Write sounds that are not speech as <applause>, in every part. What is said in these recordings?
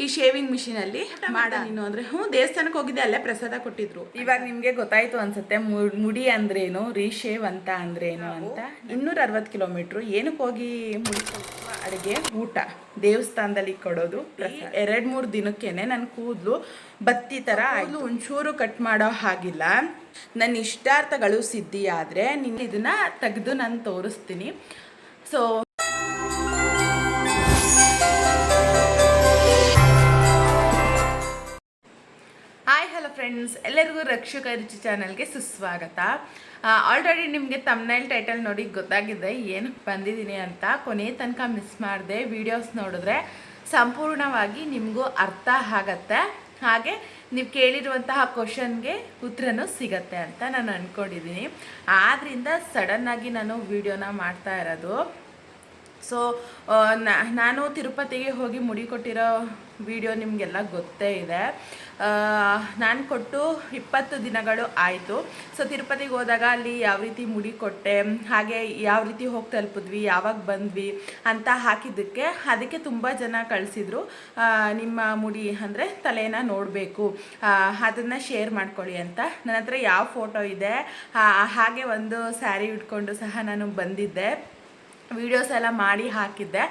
ಈ ಶೇವಿಂಗ್ ಮಿಷಿನಲ್ಲಿ ಮಾಡ ನೀನು. ಅಂದ್ರೆ ಹ್ಞೂ ದೇವಸ್ಥಾನಕ್ಕೆ ಹೋಗಿದ್ದೆ ಅಲ್ಲೇ ಪ್ರಸಾದ ಕೊಟ್ಟಿದ್ರು. ಇವಾಗ ನಿಮ್ಗೆ ಗೊತ್ತಾಯ್ತು ಅನ್ಸುತ್ತೆ ಮುಡಿ ಅಂದ್ರೇನು ರೀಶೇವ್ ಅಂತ ಅಂದ್ರೇನು ಅಂತ. ಇನ್ನೂರ ಅರವತ್ತು ಕಿಲೋಮೀಟ್ರು ಏನಕ್ಕೆ ಹೋಗಿ ಮುಡಿ ಅಡುಗೆ? ಊಟ. ದೇವಸ್ಥಾನದಲ್ಲಿ ಕೊಡೋದು. ಎರಡು ಮೂರು ದಿನಕ್ಕೇನೆ ನನ್ನ ಕೂದಲು ಬತ್ತಿ ಥರ ಆಯ್ತು. ಒಂಚೂರು ಕಟ್ ಮಾಡೋ ಹಾಗಿಲ್ಲ. ನನ್ನ ಇಷ್ಟಾರ್ಥಗಳು ಸಿದ್ಧಿ ಆದರೆ ನಿನ್ನ ಇದನ್ನ ತೆಗೆದು ನಾನು ತೋರಿಸ್ತೀನಿ. ಸೊ ಫ್ರೆಂಡ್ಸ್ ಎಲ್ಲರಿಗೂ ರಕ್ಷಕ ರುಚಿ ಚಾನಲ್ಗೆ ಸುಸ್ವಾಗತ. ಆಲ್ರೆಡಿ ನಿಮಗೆ ತಮ್ನೈಲ್ ಟೈಟಲ್ ನೋಡಿ ಗೊತ್ತಾಗಿದೆ ಏನು ಬಂದಿದ್ದೀನಿ ಅಂತ. ಕೊನೆ ತನಕ ಮಿಸ್ ಮಾಡಿದೆ ವಿಡಿಯೋಸ್ ನೋಡಿದ್ರೆ ಸಂಪೂರ್ಣವಾಗಿ ನಿಮಗೂ ಅರ್ಥ ಆಗತ್ತೆ. ಹಾಗೆ ನೀವು ಕೇಳಿರುವಂತಹ ಕ್ವಶನ್ಗೆ ಉತ್ತರನೂ ಸಿಗತ್ತೆ ಅಂತ ನಾನು ಅಂದ್ಕೊಂಡಿದ್ದೀನಿ ಆದ್ದರಿಂದ ಸಡನ್ನಾಗಿ ನಾನು ವೀಡಿಯೋನ ಮಾಡ್ತಾ ಇರೋದು. ಸೊ ನಾನು ತಿರುಪತಿಗೆ ಹೋಗಿ ಮುಡಿ ಕೊಟ್ಟಿರೋ ವಿಡಿಯೋ ನಿಮಗೆಲ್ಲ ಗೊತ್ತೇ ಇದೆ. ನಾನು ಕೊಟ್ಟು ಇಪ್ಪತ್ತು ದಿನಗಳು ಆಯಿತು. ಸೊ ತಿರುಪತಿಗೆ ಹೋದಾಗ ಅಲ್ಲಿ ಯಾವ ರೀತಿ ಮುಡಿ ಕೊಟ್ಟೆ, ಹಾಗೆ ಯಾವ ರೀತಿ ಹೋಗಿ ತಲುಪಿದ್ವಿ, ಯಾವಾಗ ಬಂದ್ವಿ ಅಂತ ಹಾಕಿದ್ದಕ್ಕೆ ಅದಕ್ಕೆ ತುಂಬ ಜನ ಕಳಿಸಿದ್ರು. ನಿಮ್ಮ ಮುಡಿ ಅಂದರೆ ತಲೆಯನ್ನು ನೋಡಬೇಕು. ಅದನ್ನು ಶೇರ್ ಮಾಡ್ಕೊಳ್ಳಿ ಅಂತ. ನನ್ನ ಹತ್ರ ಯಾವ ಫೋಟೋ ಇದೆ ಹಾಗೆ ಒಂದು ಸ್ಯಾರಿ ಇಟ್ಕೊಂಡು ಸಹ ನಾನು ಬಂದಿದ್ದೆ. ವಿಡಿಯೋಸ್ ಎಲ್ಲ ಮಾಡಿ ಹಾಕಿದ್ದೆ.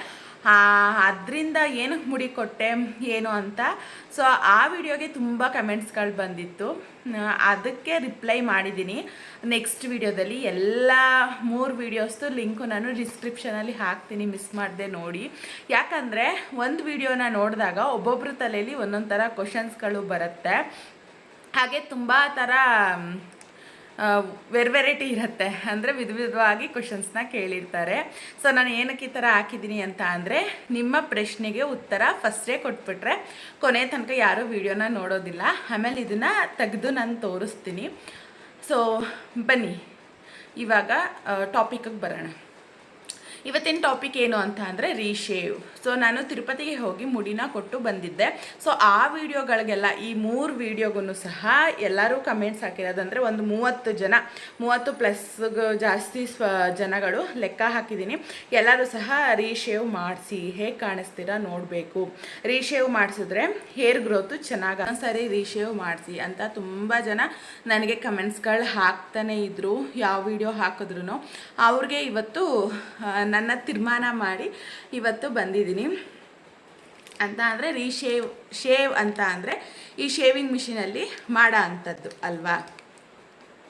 ಅದರಿಂದ ಏನಕ್ಕೆ ಮುಡಿ ಕೊಟ್ಟೆ, ಏನು ಅಂತ. ಸೊ ಆ ವಿಡಿಯೋಗೆ ತುಂಬ ಕಮೆಂಟ್ಸ್ಗಳು ಬಂದಿತ್ತು. ಅದಕ್ಕೆ ರಿಪ್ಲೈ ಮಾಡಿದ್ದೀನಿ. ನೆಕ್ಸ್ಟ್ ವಿಡಿಯೋದಲ್ಲಿ ಎಲ್ಲ ಮೂರು ವೀಡಿಯೋಸ್ದು ಲಿಂಕು ನಾನು ಡಿಸ್ಕ್ರಿಪ್ಷನಲ್ಲಿ ಹಾಕ್ತೀನಿ ಮಿಸ್ ಮಾಡಿದೆ ನೋಡಿ. ಯಾಕಂದರೆ ಒಂದು ವಿಡಿಯೋನ ನೋಡಿದಾಗ ಒಬ್ಬೊಬ್ಬರ ತಲೆಯಲ್ಲಿ ಒಂದೊಂದು ಥರ ಕ್ವಶನ್ಸ್ಗಳು ಬರುತ್ತೆ. ಹಾಗೆ ತುಂಬ ಥರ ವೆರ್ ವೆರೈಟಿ ಇರುತ್ತೆ. ಅಂದರೆ ವಿಧ ವಿಧವಾಗಿ ಕ್ವಶನ್ಸ್ನ ಕೇಳಿರ್ತಾರೆ. ಸೊ ನಾನು ಏನಕ್ಕೆ ಈ ಥರ ಹಾಕಿದ್ದೀನಿ ಅಂತ ಅಂದರೆ, ನಿಮ್ಮ ಪ್ರಶ್ನೆಗೆ ಉತ್ತರ ಫಸ್ಟೇ ಕೊಟ್ಬಿಟ್ರೆ ಕೊನೆ ತನಕ ಯಾರೂ ವಿಡಿಯೋನ ನೋಡೋದಿಲ್ಲ. ಆಮೇಲೆ ಇದನ್ನು ತೆಗೆದು ನಾನು ತೋರಿಸ್ತೀನಿ. ಸೊ ಬನ್ನಿ. ಇವಾಗ ಟಾಪಿಕಿಗೆ ಬರೋಣ. ಇವತ್ತಿನ ಟಾಪಿಕ್ ಏನು ಅಂತ ಅಂದರೆ ರೀಶೇವ್ ಸೊ ನಾನು ತಿರುಪತಿಗೆ ಹೋಗಿ ಮುಡಿನ ಕೊಟ್ಟು ಬಂದಿದ್ದೆ. ಸೊ ಆ ವಿಡಿಯೋಗಳಿಗೆಲ್ಲ ಈ ಮೂರು ವಿಡಿಯೋಗೂ ಸಹ ಎಲ್ಲರೂ ಕಮೆಂಟ್ಸ್ ಹಾಕಿರೋದಂದರೆ ಒಂದು ಮೂವತ್ತು ಜನ, ಮೂವತ್ತು ಪ್ಲಸ್ ಜಾಸ್ತಿ ಸ್ವ ಜನಗಳು ಲೆಕ್ಕ ಹಾಕಿದ್ದೀನಿ. ಎಲ್ಲರೂ ಸಹ ರೀಶೇವ್ ಮಾಡಿಸಿ ಹೇಗೆ ಕಾಣಿಸ್ತೀರಾ ನೋಡಬೇಕು. ರೀಶೇವ್ ಮಾಡಿಸಿದ್ರೆ ಹೇರ್ ಗ್ರೋತು ಚೆನ್ನಾಗಿ ಸರಿ ರೀಶೇವ್ ಮಾಡಿಸಿ ಅಂತ ತುಂಬ ಜನ ನನಗೆ ಕಮೆಂಟ್ಸ್ಗಳು ಹಾಕ್ತಾನೆ ಇದ್ದರು ಯಾವ ವಿಡಿಯೋ ಹಾಕಿದ್ರು ಅವ್ರಿಗೆ ಇವತ್ತು ನನ್ನ ತೀರ್ಮಾನ ಮಾಡಿ ಇವತ್ತು ಬಂದಿದ್ದೀನಿ. ಅಂತ ಅಂದರೆ ರೀಶೇವ್ ಶೇವ್ ಅಂತ ಅಂದರೆ ಈ ಶೇವಿಂಗ್ ಮಿಷಿನಲ್ಲಿ ಮಾಡೋ ಅಂಥದ್ದು ಅಲ್ವಾ?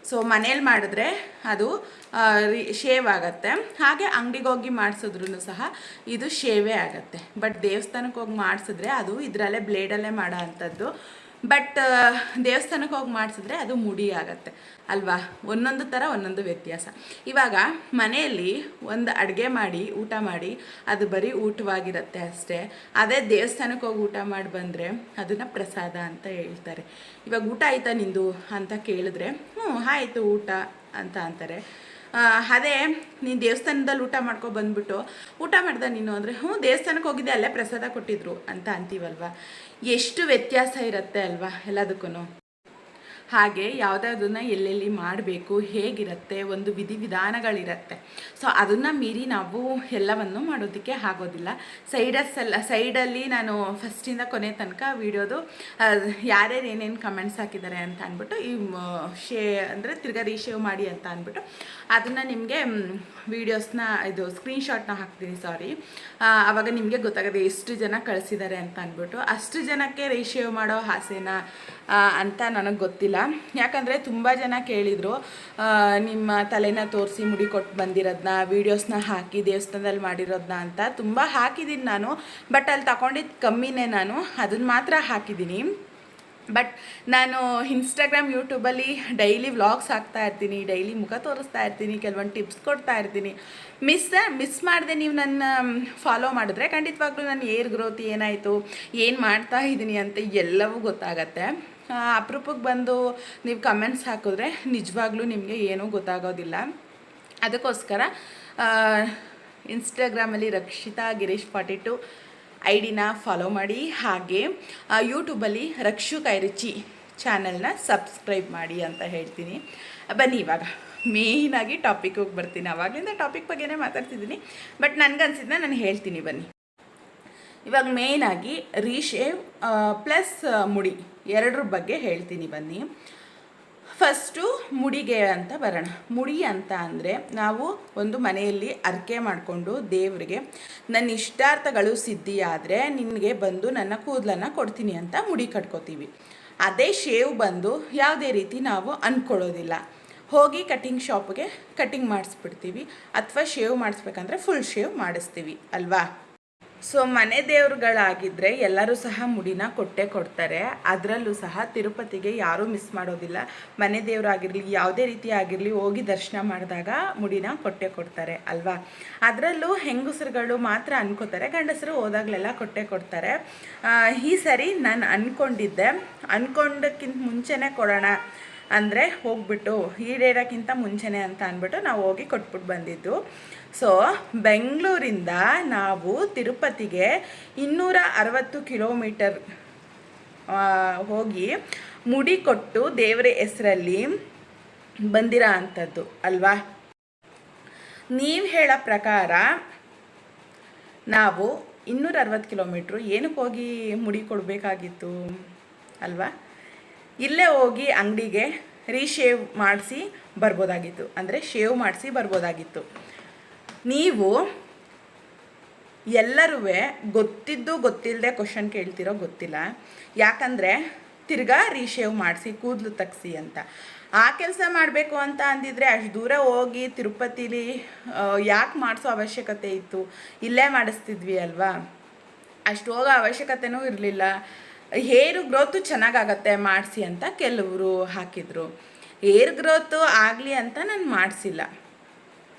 ಸೊ ಮನೇಲಿ ಮಾಡಿದ್ರೆ ಅದು ಶೇವ್ ಆಗುತ್ತೆ. ಹಾಗೆ ಅಂಗಡಿಗೆ ಹೋಗಿ ಮಾಡಿಸಿದ್ರು ಸಹ ಇದು ಶೇವೇ ಆಗುತ್ತೆ. ಬಟ್ ದೇವಸ್ಥಾನಕ್ಕೆ ಹೋಗಿ ಮಾಡಿಸಿದ್ರೆ ಅದು ಇದರಲ್ಲೇ ಬ್ಲೇಡಲ್ಲೇ ಮಾಡೋ ಅಂಥದ್ದು ಬಟ್ ದೇವಸ್ಥಾನಕ್ಕೆ ಹೋಗಿ ಮಾಡಿಸಿದ್ರೆ ಅದು ಮುಡಿ ಆಗತ್ತೆ, ಅಲ್ವಾ? ಒಂದೊಂದು ಥರ, ಒಂದೊಂದು ವ್ಯತ್ಯಾಸ. ಇವಾಗ ಮನೆಯಲ್ಲಿ ಒಂದು ಅಡುಗೆ ಮಾಡಿ, ಊಟ ಮಾಡಿ, ಅದು ಬರೀ ಊಟವಾಗಿರುತ್ತೆ ಅಷ್ಟೇ. ಅದೇ ದೇವಸ್ಥಾನಕ್ಕೆ ಹೋಗಿ ಊಟ ಮಾಡಿ ಬಂದರೆ ಅದನ್ನು ಪ್ರಸಾದ ಅಂತ ಹೇಳ್ತಾರೆ. ಇವಾಗ ಊಟ ಆಯ್ತಾ ನಿಂದು ಅಂತ ಕೇಳಿದ್ರೆ, ಹ್ಞೂ, ಆಯಿತು ಊಟ ಅಂತ ಅಂತಾರೆ. ಅದೇ ನೀನು ದೇವಸ್ಥಾನದಲ್ಲಿ ಊಟ ಮಾಡ್ಕೊ ಬಂದ್ಬಿಟ್ಟು, ಊಟ ಮಾಡ್ದೆ ನೀನು ಅಂದರೆ, ಹ್ಞೂ, ದೇವಸ್ಥಾನಕ್ಕೆ ಹೋಗಿದ್ದೆ, ಅಲ್ಲೇ ಪ್ರಸಾದ ಕೊಟ್ಟಿದ್ರು ಅಂತ ಅಂತೀವಲ್ವ? ಎಷ್ಟು ವ್ಯತ್ಯಾಸ ಇರುತ್ತೆ ಅಲ್ವಾ ಎಲ್ಲದಕ್ಕೂ ಹಾಗೆ ಯಾವುದಾದನ್ನ ಎಲ್ಲೆಲ್ಲಿ ಮಾಡಬೇಕು, ಹೇಗಿರುತ್ತೆ, ಒಂದು ವಿಧಿವಿಧಾನಗಳಿರುತ್ತೆ ಸೊ ಅದನ್ನು ಮೀರಿ ನಾವು ಎಲ್ಲವನ್ನು ಮಾಡೋದಕ್ಕೆ ಆಗೋದಿಲ್ಲ. ಸೈಡಸ್ ಎಲ್ಲ ಸೈಡಲ್ಲಿ ನಾನು ಫಸ್ಟಿಂದ ಕೊನೆ ತನಕ ವಿಡಿಯೋದು ಯಾರ್ಯಾರು ಏನೇನು ಕಮೆಂಟ್ಸ್ ಹಾಕಿದ್ದಾರೆ ಅಂತ ಅಂದ್ಬಿಟ್ಟು, ಈ ಶೇ, ಅಂದರೆ ತಿರ್ಗಾ ರೀಶೇವ್ ಮಾಡಿ ಅಂತ ಅಂದ್ಬಿಟ್ಟು, ಅದನ್ನು ನಿಮಗೆ ವೀಡಿಯೋಸ್ನ ಇದು ಸ್ಕ್ರೀನ್ಶಾಟ್ನ ಹಾಕ್ತೀನಿ ಸಾರಿ ಆವಾಗ ನಿಮಗೆ ಗೊತ್ತಾಗದೆ ಎಷ್ಟು ಜನ ಕಳಿಸಿದ್ದಾರೆ ಅಂತ ಅಂದ್ಬಿಟ್ಟು. ಅಷ್ಟು ಜನಕ್ಕೆ ರೀಶೇವ್ ಮಾಡೋ ಆಸೆನಾ ಅಂತ ನನಗೆ ಗೊತ್ತಿಲ್ಲ. ಯಾಕಂದರೆ ತುಂಬ ಜನ ಕೇಳಿದರು ನಿಮ್ಮ ತಲೆನ ತೋರಿಸಿ ಮುಡಿ ಕೊಟ್ಟು ಬಂದಿರೋದನ್ನ ವೀಡಿಯೋಸ್ನ ಹಾಕಿ ದೇವಸ್ಥಾನದಲ್ಲಿ ಮಾಡಿರೋದನ್ನ ಅಂತ. ತುಂಬ ಹಾಕಿದ್ದೀನಿ ನಾನು ಬಟ್ ಅಲ್ಲಿ ತಗೊಂಡಿದ್ದು ಕಮ್ಮಿನೇ ನಾನು ಅದನ್ನು ಮಾತ್ರ ಹಾಕಿದ್ದೀನಿ ಬಟ್ ನಾನು ಇನ್ಸ್ಟಾಗ್ರಾಮ್ ಯೂಟ್ಯೂಬಲ್ಲಿ ಡೈಲಿ ವ್ಲಾಗ್ಸ್ ಹಾಕ್ತಾ ಇರ್ತೀನಿ ಡೈಲಿ ಮುಖ ತೋರಿಸ್ತಾ ಇರ್ತೀನಿ, ಕೆಲವೊಂದು ಟಿಪ್ಸ್ ಕೊಡ್ತಾ ಇರ್ತೀನಿ. ಮಿಸ್ ಮಿಸ್ ಮಾಡಿದೆ ನೀವು ನನ್ನ ಫಾಲೋ ಮಾಡಿದ್ರೆ ಖಂಡಿತವಾಗ್ಲೂ ನನ್ನ ಏರ್ ಗ್ರೋತ್ ಏನಾಯಿತು, ಏನು ಮಾಡ್ತಾ ಇದ್ದೀನಿ ಅಂತ ಎಲ್ಲವೂ ಗೊತ್ತಾಗತ್ತೆ. ಅಪರೂಪಕ್ಕೆ ಬಂದು ನೀವು ಕಮೆಂಟ್ಸ್ ಹಾಕಿದ್ರೆ ನಿಜವಾಗ್ಲೂ ನಿಮಗೆ ಏನೂ ಗೊತ್ತಾಗೋದಿಲ್ಲ. ಅದಕ್ಕೋಸ್ಕರ ಇನ್ಸ್ಟಾಗ್ರಾಮಲ್ಲಿ Rakshitha Girish forty two I ಡಿನ follow ಮಾಡಿ, ಹಾಗೆ ಯೂಟ್ಯೂಬಲ್ಲಿ ರಕ್ಷು ಕೈರುಚಿ ಚಾನಲ್ನ ಸಬ್ಸ್ಕ್ರೈಬ್ ಮಾಡಿ ಅಂತ ಹೇಳ್ತೀನಿ. ಬನ್ನಿ ಇವಾಗ ಮೇಯ್ನಾಗಿ ಟಾಪಿಕ್ಗೆ ಬರ್ತೀನಿ. ಅವಾಗಲಿಂದ ಟಾಪಿಕ್ ಬಗ್ಗೆನೇ ಮಾತಾಡ್ತಿದ್ದೀನಿ. ಬಟ್ ನನಗನ್ಸಿದ್ನ ನಾನು ಹೇಳ್ತೀನಿ, ಬನ್ನಿ. ಇವಾಗ ಮೇಯ್ನಾಗಿ ರೀಶೇವ್ ಪ್ಲಸ್ ಮುಡಿ ಎರಡರ ಬಗ್ಗೆ ಹೇಳ್ತೀನಿ ಬನ್ನಿ. ಫಸ್ಟು ಮುಡಿಗೆ ಅಂತ ಬರೋಣ. ಮುಡಿ ಅಂತ ಅಂದರೆ ನಾವು ಒಂದು ಮನೆಯಲ್ಲಿ ಅರ್ಕೆ ಮಾಡಿಕೊಂಡು ದೇವರಿಗೆ ನನ್ನ ಇಷ್ಟಾರ್ಥಗಳು ಸಿದ್ಧಿಯಾದರೆ ನಿನಗೆ ಬಂದು ನನ್ನ ಕೂದಲನ್ನು ಕೊಡ್ತೀನಿ ಅಂತ ಮುಡಿ ಕಟ್ಕೋತೀವಿ. ಅದೇ ಶೇವ್ ಬಂದು ಯಾವುದೇ ರೀತಿ ನಾವು ಅಂದ್ಕೊಳ್ಳೋದಿಲ್ಲ ಹೋಗಿ ಕಟಿಂಗ್ ಶಾಪ್ಗೆ ಕಟಿಂಗ್ ಮಾಡಿಸ್ಬಿಡ್ತೀವಿ. ಅಥವಾ ಶೇವ್ ಮಾಡಿಸ್ಬೇಕಂದ್ರೆ ಫುಲ್ ಶೇವ್ ಮಾಡಿಸ್ತೀವಿ. ಅಲ್ವಾ? ಸೊ ಮನೆ ದೇವ್ರುಗಳಾಗಿದ್ದರೆ ಎಲ್ಲರೂ ಸಹ ಮುಡಿನ ಕೊಟ್ಟೆ ಕೊಡ್ತಾರೆ. ಅದರಲ್ಲೂ ಸಹ ತಿರುಪತಿಗೆ ಯಾರೂ ಮಿಸ್ ಮಾಡೋದಿಲ್ಲ. ಮನೆ ದೇವರಾಗಿರಲಿ, ಯಾವುದೇ ರೀತಿ ಆಗಿರಲಿ ಹೋಗಿ ದರ್ಶನ ಮಾಡಿದಾಗ ಮುಡಿನ ಕೊಟ್ಟೆ ಕೊಡ್ತಾರೆ ಅಲ್ವಾ? ಅದರಲ್ಲೂ ಹೆಂಗಸರುಗಳು ಮಾತ್ರ ಅನ್ಕೋತಾರೆ. ಗಂಡಸರು ಹೋದಾಗಲೆಲ್ಲ ಕೊಟ್ಟೆ ಕೊಡ್ತಾರೆ. ಈ ಸರಿ ನಾನು ಅಂದ್ಕೊಂಡಿದ್ದೆ ಅಂದ್ಕೊಂಡಕ್ಕಿಂತ ಮುಂಚೆನೇ ಕೊಡೋಣ ಅಂದರೆ ಹೋಗ್ಬಿಟ್ಟು, ಈಡೇರೋಕ್ಕಿಂತ ಮುಂಚೆನೆ ಅಂತ ಅಂದ್ಬಿಟ್ಟು ನಾವು ಹೋಗಿ ಕೊಟ್ಬಿಟ್ಟು ಬಂದಿದ್ದು. ಸೊ ಬೆಂಗಳೂರಿಂದ ನಾವು ತಿರುಪತಿಗೆ ಇನ್ನೂರ ಅರವತ್ತು ಕಿಲೋಮೀಟರ್ ಹೋಗಿ ಮುಡಿ ಕೊಟ್ಟು ದೇವರ ಹೆಸರಲ್ಲಿ ಬಂದಿರೋ ಅಂಥದ್ದು ಅಲ್ವಾ? ನೀವು ಹೇಳೋ ಪ್ರಕಾರ ನಾವು ಇನ್ನೂರ ಅರವತ್ತು ಕಿಲೋಮೀಟ್ರು ಏನಕ್ಕೆ ಹೋಗಿ ಮುಡಿ ಕೊಡಬೇಕಾಗಿತ್ತು, ಅಲ್ವಾ? ಇಲ್ಲೇ ಹೋಗಿ ಅಂಗಡಿಗೆ ರೀಶೇವ್ ಮಾಡಿಸಿ ಬರ್ಬೋದಾಗಿತ್ತು, ಅಂದರೆ ಶೇವ್ ಮಾಡಿಸಿ ಬರ್ಬೋದಾಗಿತ್ತು. ನೀವು ಎಲ್ಲರೂ ಗೊತ್ತಿದ್ದು ಗೊತ್ತಿಲ್ಲದೆ ಕ್ವಶನ್ ಕೇಳ್ತಿರೋ ಗೊತ್ತಿಲ್ಲ. ಯಾಕಂದರೆ ತಿರ್ಗಾ ರೀಶೇವ್ ಮಾಡಿಸಿ, ಕೂದಲು ತಗ್ಸಿ ಅಂತ. ಆ ಕೆಲಸ ಮಾಡಬೇಕು ಅಂತ ಅಂದಿದ್ರೆ ಅಷ್ಟು ದೂರ ಹೋಗಿ ತಿರುಪತಿಲಿ ಯಾಕೆ ಮಾಡಿಸೋ ಅವಶ್ಯಕತೆ ಇತ್ತು? ಇಲ್ಲೇ ಮಾಡಿಸ್ತಿದ್ವಿ ಅಲ್ವಾ? ಅಷ್ಟು ಹೋಗೋ ಅವಶ್ಯಕತೆನೂ ಇರಲಿಲ್ಲ. ಹೇರು ಗ್ರೋತು ಚೆನ್ನಾಗಾಗತ್ತೆ, ಮಾಡಿಸಿ ಅಂತ ಕೆಲವರು ಹಾಕಿದರು. ಏರ್ ಗ್ರೋತು ಆಗಲಿ ಅಂತ ನಾನು ಮಾಡಿಸಿಲ್ಲ.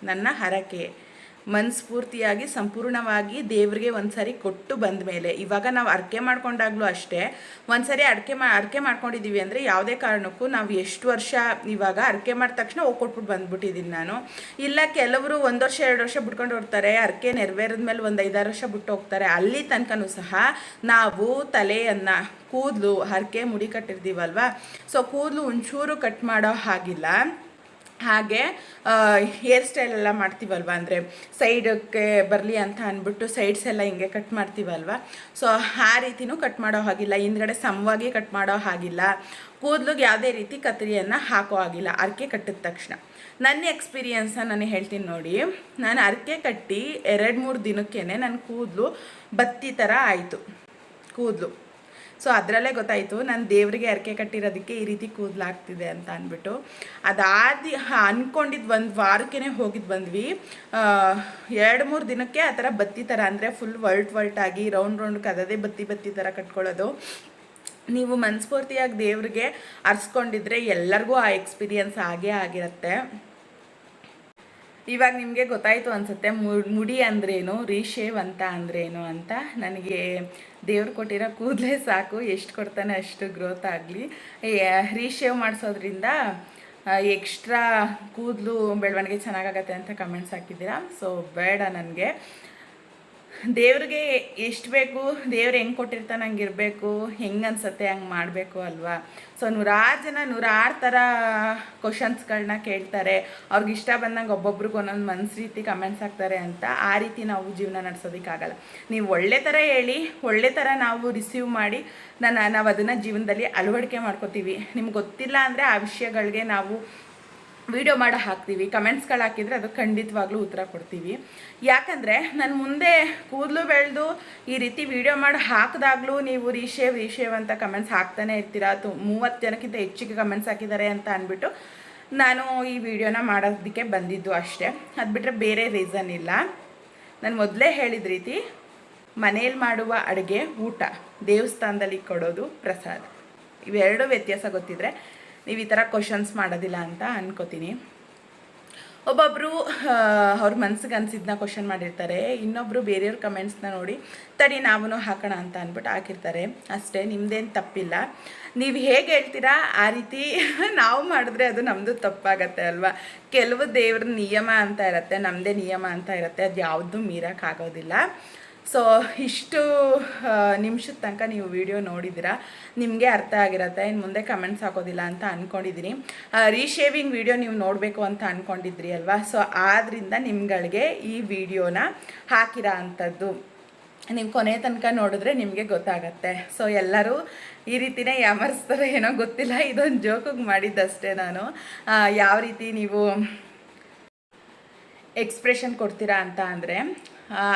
ನನ್ನ ಹರಕೆ. ಮನಸ್ಫೂರ್ತಿಯಾಗಿ ಸಂಪೂರ್ಣವಾಗಿ ದೇವರಿಗೆ ಒಂದ್ಸರಿ ಕೊಟ್ಟು ಬಂದ ಮೇಲೆ, ಇವಾಗ ನಾವು ಅರ್ಕೆ ಮಾಡ್ಕೊಂಡಾಗ್ಲೂ ಅಷ್ಟೇ, ಒಂದ್ಸರಿ ಅರ್ಕೆ ಮಾ, ಅರ್ಕೆ ಮಾಡ್ಕೊಂಡಿದ್ದೀವಿ ಅಂದರೆ ಯಾವುದೇ ಕಾರಣಕ್ಕೂ ನಾವು ಎಷ್ಟು ವರ್ಷ ಇವಾಗ ಅರ್ಕೆ ಮಾಡಿದ ತಕ್ಷಣ ಹೋಗಿ ಕೊಟ್ಬಿಟ್ಟು ಬಂದ್ಬಿಟ್ಟಿದ್ದೀನಿ ನಾನು. ಇಲ್ಲ, ಕೆಲವರು ಒಂದು ವರ್ಷ, ಎರಡು ವರ್ಷ ಬಿಟ್ಕೊಂಡು ಹೋಗ್ತಾರೆ, ಅರ್ಕೆ ನೆರವೇರಿದ ಮೇಲೆ ಒಂದು ಐದಾರು ವರ್ಷ ಬಿಟ್ಟು ಹೋಗ್ತಾರೆ, ಅಲ್ಲಿ ತನಕನೂ ಸಹ ನಾವು ತಲೆಯನ್ನು, ಕೂದಲು ಹರಕೆ ಮುಡಿ ಕಟ್ಟಿರ್ತೀವಲ್ವ ಸೊ ಕೂದಲು ಒಂಚೂರು ಕಟ್ ಮಾಡೋ ಹಾಗಿಲ್ಲ. ಹಾಗೆ ಹೇರ್ ಸ್ಟೈಲ್ ಎಲ್ಲ ಮಾಡ್ತೀವಲ್ವ? ಅಂದರೆ ಸೈಡಕ್ಕೆ ಬರಲಿ ಅಂತ ಅಂದ್ಬಿಟ್ಟು ಸೈಡ್ಸ್ ಎಲ್ಲ ಹಿಂಗೆ ಕಟ್ ಮಾಡ್ತೀವಲ್ವ? ಸೊ ಆ ರೀತಿನೂ ಕಟ್ ಮಾಡೋ ಹಾಗಿಲ್ಲ. ಹಿಂದ್ಗಡೆ ಸಮವಾಗಿ ಕಟ್ ಮಾಡೋ ಹಾಗಿಲ್ಲ. ಕೂದಲಿಗೆ ಯಾವುದೇ ರೀತಿ ಕತ್ತರಿಯನ್ನು ಹಾಕೋ ಹಾಗಿಲ್ಲ. ಅರ್ಕೆ ಕಟ್ಟಿದ ತಕ್ಷಣ. ನನ್ನ ಎಕ್ಸ್ಪೀರಿಯನ್ಸನ್ನ ನಾನು ಹೇಳ್ತೀನಿ ನೋಡಿ. ನಾನು ಅರ್ಕೆ ಕಟ್ಟಿ ಎರಡು ಮೂರು ದಿನಕ್ಕೇ ನನ್ನ ಕೂದಲು ಬತ್ತಿ ಥರ ಆಯಿತು. ಕೂದಲು. ಸೊ ಅದರಲ್ಲೇ ಗೊತ್ತಾಯಿತು, ನಾನು ದೇವರಿಗೆ ಅರಕೆ ಕಟ್ಟಿರೋದಕ್ಕೆ ಈ ರೀತಿ ಕೂದಲಾಗ್ತಿದೆ ಅಂತ ಅಂದ್ಬಿಟ್ಟು. ಅದಾದಿ ಅಂದ್ಕೊಂಡಿದ್ದು ಒಂದು ವಾರಕ್ಕೇ ಹೋಗಿದ್ದು ಬಂದ್ವಿ. ಎರಡು ಮೂರು ದಿನಕ್ಕೆ ಆ ಥರ ಬತ್ತಿ ಥರ, ಅಂದರೆ full world world round round ಕದದೇ ಬತ್ತಿ ಬತ್ತಿ ಥರ ಕಟ್ಕೊಳ್ಳೋದು. ನೀವು ಮನಸ್ಫೂರ್ತಿಯಾಗಿ ದೇವ್ರಿಗೆ ಅರ್ಸ್ಕೊಂಡಿದ್ರೆ ಎಲ್ಲರಿಗೂ ಆ ಎಕ್ಸ್ಪೀರಿಯನ್ಸ್ ಆಗೇ ಆಗಿರುತ್ತೆ. ಇವಾಗ ನಿಮಗೆ ಗೊತ್ತಾಯಿತು ಅನಿಸುತ್ತೆ ಮುಡಿ ಅಂದ್ರೇನು, ರೀಶೇವ್ ಅಂತ ಅಂದ್ರೇನು ಅಂತ. ನನಗೆ ದೇವ್ರು ಕೊಟ್ಟಿರೋ ಕೂದಲೇ ಸಾಕು, ಎಷ್ಟು ಕೊಡ್ತಾನೆ ಅಷ್ಟು ಗ್ರೋತ್ ಆಗಲಿ. ರೀಶೇವ್ ಮಾಡಿಸೋದ್ರಿಂದ ಎಕ್ಸ್ಟ್ರಾ ಕೂದಲು ಬೆಳವಣಿಗೆ ಚೆನ್ನಾಗಾಗತ್ತೆ ಅಂತ ಕಮೆಂಟ್ಸ್ ಹಾಕಿದ್ದೀರಾ? ಸೊ ಬೇಡ ನನಗೆ. ದೇವ್ರಿಗೆ ಎಷ್ಟು ಬೇಕು, ದೇವ್ರು ಹೆಂಗೆ ಕೊಟ್ಟಿರ್ತಾನೆ ಹಂಗೆ ಇರಬೇಕು, ಹೆಂಗೆ ಅನ್ಸತ್ತೆ ಹಂಗೆ ಮಾಡಬೇಕು ಅಲ್ವಾ? ಸೊ ನೂರಾರು ಜನ ನೂರಾರು ಥರ ಕ್ವಶನ್ಸ್ಗಳನ್ನ ಕೇಳ್ತಾರೆ. ಅವ್ರಿಗೆ ಇಷ್ಟ ಬಂದಂಗೆ ಒಬ್ಬೊಬ್ರಿಗೆ ಒಂದೊಂದು ಮನಸ್ಸು ರೀತಿ ಕಮೆಂಟ್ಸ್ ಹಾಕ್ತಾರೆ ಅಂತ ಆ ರೀತಿ ನಾವು ಜೀವನ ನಡೆಸೋದಕ್ಕಾಗಲ್ಲ. ನೀವು ಒಳ್ಳೆ ಥರ ಹೇಳಿ, ಒಳ್ಳೆ ಥರ ನಾವು ರಿಸೀವ್ ಮಾಡಿ, ನಾನು, ನಾವು ಅದನ್ನು ಜೀವನದಲ್ಲಿ ಅಳವಡಿಕೆ ಮಾಡ್ಕೋತೀವಿ. ನಿಮ್ಗೆ ಗೊತ್ತಿಲ್ಲ ಅಂದರೆ ಆ ವಿಷಯಗಳಿಗೆ ನಾವು ವಿಡಿಯೋ ಮಾಡಿ ಹಾಕ್ತೀವಿ ಕಮೆಂಟ್ಸ್ಗಳು ಹಾಕಿದರೆ ಅದು ಖಂಡಿತವಾಗ್ಲೂ ಉತ್ತರ ಕೊಡ್ತೀವಿ. ಯಾಕಂದರೆ ನಾನು ಮುಂದೆ ಕೂದಲು ಬೆಳೆದು ಈ ರೀತಿ ವಿಡಿಯೋ ಮಾಡಿ ಹಾಕಿದಾಗಲೂ ನೀವು ರೀಶೇವ್ ರೀಶೇವ್ ಅಂತ ಕಮೆಂಟ್ಸ್ ಹಾಕ್ತಾನೆ ಇರ್ತೀರಾ? ತು ಮೂವತ್ತು ಜನಕ್ಕಿಂತ ಹೆಚ್ಚಿಗೆ ಕಮೆಂಟ್ಸ್ ಹಾಕಿದ್ದಾರೆ ಅಂತ ಅಂದ್ಬಿಟ್ಟು ನಾನು ಈ ವಿಡಿಯೋನ ಮಾಡೋದಕ್ಕೆ ಬಂದಿದ್ದು ಅಷ್ಟೇ. ಅದು ಬಿಟ್ಟರೆ ಬೇರೆ ರೀಸನ್ ಇಲ್ಲ. ನಾನು ಮೊದಲೇ ಹೇಳಿದ ರೀತಿ ಮನೆಯಲ್ಲಿ ಮಾಡುವ ಅಡುಗೆ ಊಟ, ದೇವಸ್ಥಾನದಲ್ಲಿ ಕೊಡೋದು ಪ್ರಸಾದ. ಇವೆರಡೂ ವ್ಯತ್ಯಾಸ ಗೊತ್ತಿದ್ರೆ ನೀವು ಈ ಥರ ಕ್ವಶನ್ಸ್ ಮಾಡೋದಿಲ್ಲ ಅಂತ ಅನ್ಕೋತೀನಿ. ಒಬ್ಬೊಬ್ಬರು ಅವ್ರ ಮನ್ಸಿಗೆ ಅನ್ಸಿದ್ನ ಕ್ವಶನ್ ಮಾಡಿರ್ತಾರೆ. ಇನ್ನೊಬ್ಬರು ಬೇರೆಯವ್ರ ಕಮೆಂಟ್ಸ್ನ ನೋಡಿ, ತಡಿ ನಾವೂ ಹಾಕೋಣ ಅಂತ ಅಂದ್ಬಿಟ್ಟು ಹಾಕಿರ್ತಾರೆ. ಅಷ್ಟೇ ನಿಮ್ಮದೇನು ತಪ್ಪಿಲ್ಲ. ನೀವು ಹೇಗೆ ಹೇಳ್ತೀರಾ? ಆ ರೀತಿ <laughs> ನಾವು ಮಾಡಿದ್ರೆ ಅದು ನಮ್ಮದು ತಪ್ಪಾಗತ್ತೆ ಅಲ್ವಾ? ಕೆಲವು ದೇವ್ರ ನಿಯಮ ಅಂತ ಇರುತ್ತೆ ನಮ್ಮದೇ ನಿಯಮ ಅಂತ ಇರುತ್ತೆ. ಅದು ಯಾವುದೂ ಮೀರೋಕ್ಕಾಗೋದಿಲ್ಲ ಸೊ ಇಷ್ಟು ನಿಮಿಷದ ತನಕ ನೀವು ವಿಡಿಯೋ ನೋಡಿದ್ದೀರಾ? ನಿಮಗೆ ಅರ್ಥ ಆಗಿರತ್ತೆ. ಇನ್ನು ಮುಂದೆ ಕಮೆಂಟ್ಸ್ ಹಾಕೋದಿಲ್ಲ ಅಂತ ಅಂದ್ಕೊಂಡಿದ್ದೀನಿ ರೀಶೇವಿಂಗ್ ವಿಡಿಯೋ ನೀವು ನೋಡಬೇಕು ಅಂತ ಅಂದ್ಕೊಂಡಿದ್ರಿ ಅಲ್ವಾ? ಸೊ ಆದ್ದರಿಂದ ನಿಮ್ಗಳಿಗೆ ಈ ವಿಡಿಯೋನ ಹಾಕಿರೋ ಅಂಥದ್ದು ನೀವು ಕೊನೆ ತನಕ ನೋಡಿದ್ರೆ ನಿಮಗೆ ಗೊತ್ತಾಗತ್ತೆ. ಸೊ ಎಲ್ಲರೂ ಈ ರೀತಿನೇ ಯಾಮರ್ಸ್ತಾರೆ ಏನೋ ಗೊತ್ತಿಲ್ಲ. ಇದೊಂದು ಜೋಕಿಗೆ ಮಾಡಿದ್ದಷ್ಟೇ ನಾನು. ಯಾವ ರೀತಿ ನೀವು ಎಕ್ಸ್ಪ್ರೆಷನ್ ಕೊಡ್ತೀರಾ ಅಂತ ಅಂದರೆ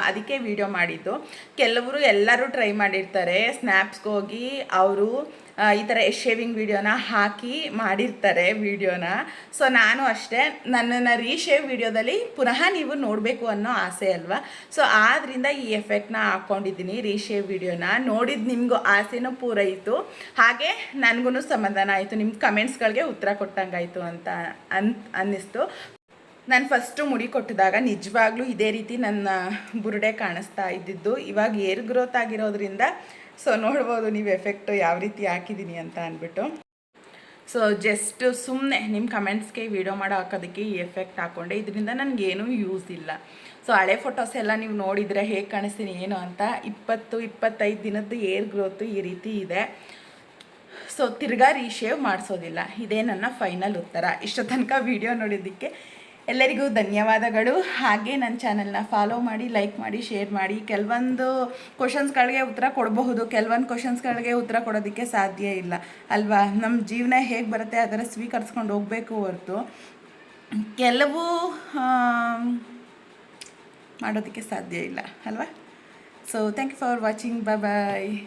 ಅದಕ್ಕೆ ವಿಡಿಯೋ ಮಾಡಿದ್ದು. ಕೆಲವರು ಎಲ್ಲರೂ ಟ್ರೈ ಮಾಡಿರ್ತಾರೆ. ಸ್ನ್ಯಾಪ್ಸ್ಗೆ ಹೋಗಿ ಅವರು ಈ ಥರ ಶೇವಿಂಗ್ ವಿಡಿಯೋನ ಹಾಕಿ ಮಾಡಿರ್ತಾರೆ ವಿಡಿಯೋನ ಸೊ ನಾನು ಅಷ್ಟೇ, ನನ್ನನ್ನು ರೀಶೇವ್ ವಿಡಿಯೋದಲ್ಲಿ ಪುನಃ ನೀವು ನೋಡಬೇಕು ಅನ್ನೋ ಆಸೆ ಅಲ್ವಾ? ಸೊ ಆದ್ದರಿಂದ ಈ ಎಫೆಕ್ಟ್ನ ಹಾಕ್ಕೊಂಡಿದ್ದೀನಿ ರೀಶೇವ್ ವಿಡಿಯೋನ ನೋಡಿದ ನಿಮಗೂ ಆಸೆನೂ ಪೂರೈತು. ಹಾಗೆ ನನಗೂ ಸಮಾಧಾನ ಆಯಿತು. ನಿಮ್ಮ ಕಮೆಂಟ್ಸ್ಗಳಿಗೆ ಉತ್ತರ ಕೊಟ್ಟಂಗಾಯಿತು ಅಂತ ಅನ್, ಅನ್ನಿಸ್ತು. ನಾನು ಫಸ್ಟು ಮುಡಿ ಕೊಟ್ಟಿದಾಗ ನಿಜವಾಗ್ಲೂ ಇದೇ ರೀತಿ ನನ್ನ ಬುರುಡೆ ಕಾಣಿಸ್ತಾ ಇದ್ದಿದ್ದು. ಇವಾಗ ಏರ್ ಗ್ರೋತ್ ಆಗಿರೋದ್ರಿಂದ, ಸೊ ನೋಡ್ಬೋದು ನೀವು ಎಫೆಕ್ಟು ಯಾವ ರೀತಿ ಹಾಕಿದ್ದೀನಿ ಅಂತ ಅಂದ್ಬಿಟ್ಟು. ಸೊ ಜಸ್ಟ್ ಸುಮ್ಮನೆ ನಿಮ್ಮ ಕಮೆಂಟ್ಸ್ಗೆ ವಿಡಿಯೋ ಮಾಡೋ ಹಾಕೋದಕ್ಕೆ ಈ ಎಫೆಕ್ಟ್ ಹಾಕ್ಕೊಂಡೆ ಇದರಿಂದ ನನಗೇನೂ ಯೂಸ್ ಇಲ್ಲ. ಸೊ ಹಳೆ ಫೋಟೋಸ್ ಎಲ್ಲ ನೀವು ನೋಡಿದರೆ ಹೇಗೆ ಕಾಣಿಸ್ತೀನಿ ಏನು ಅಂತ ಇಪ್ಪತ್ತು, ಇಪ್ಪತ್ತೈದು ದಿನದ್ದು ಏರ್ ಗ್ರೋತು ಈ ರೀತಿ ಇದೆ. ಸೊ ತಿರ್ಗಾ ರೀಶೇವ್ ಮಾಡಿಸೋದಿಲ್ಲ. ಇದೇ ನನ್ನ ಫೈನಲ್ ಉತ್ತರ. ಇಷ್ಟು ತನಕ ವಿಡಿಯೋ ನೋಡಿದ್ದಕ್ಕೆ ಎಲ್ಲರಿಗೂ ಧನ್ಯವಾದಗಳು. ಹಾಗೆ ನನ್ನ ಚಾನಲ್ನ ಫಾಲೋ ಮಾಡಿ ಲೈಕ್ ಮಾಡಿ ಶೇರ್ ಮಾಡಿ. ಕೆಲವೊಂದು ಕ್ವಶನ್ಸ್ಗಳಿಗೆ ಉತ್ತರ ಕೊಡಬಹುದು. ಕೆಲವೊಂದು ಕ್ವಶನ್ಸ್ಗಳಿಗೆ ಉತ್ತರ ಕೊಡೋದಕ್ಕೆ ಸಾಧ್ಯ ಇಲ್ಲ. ಅಲ್ವಾ? ನಮ್ಮ ಜೀವನ ಹೇಗೆ ಬರುತ್ತೆ ಅದರ ಸ್ವೀಕರಿಸ್ಕೊಂಡು ಹೋಗಬೇಕು ಹೊರತು. ಕೆಲವು ಮಾಡೋದಕ್ಕೆ ಸಾಧ್ಯ ಇಲ್ಲ. ಅಲ್ವಾ? So thank you for watching bye bye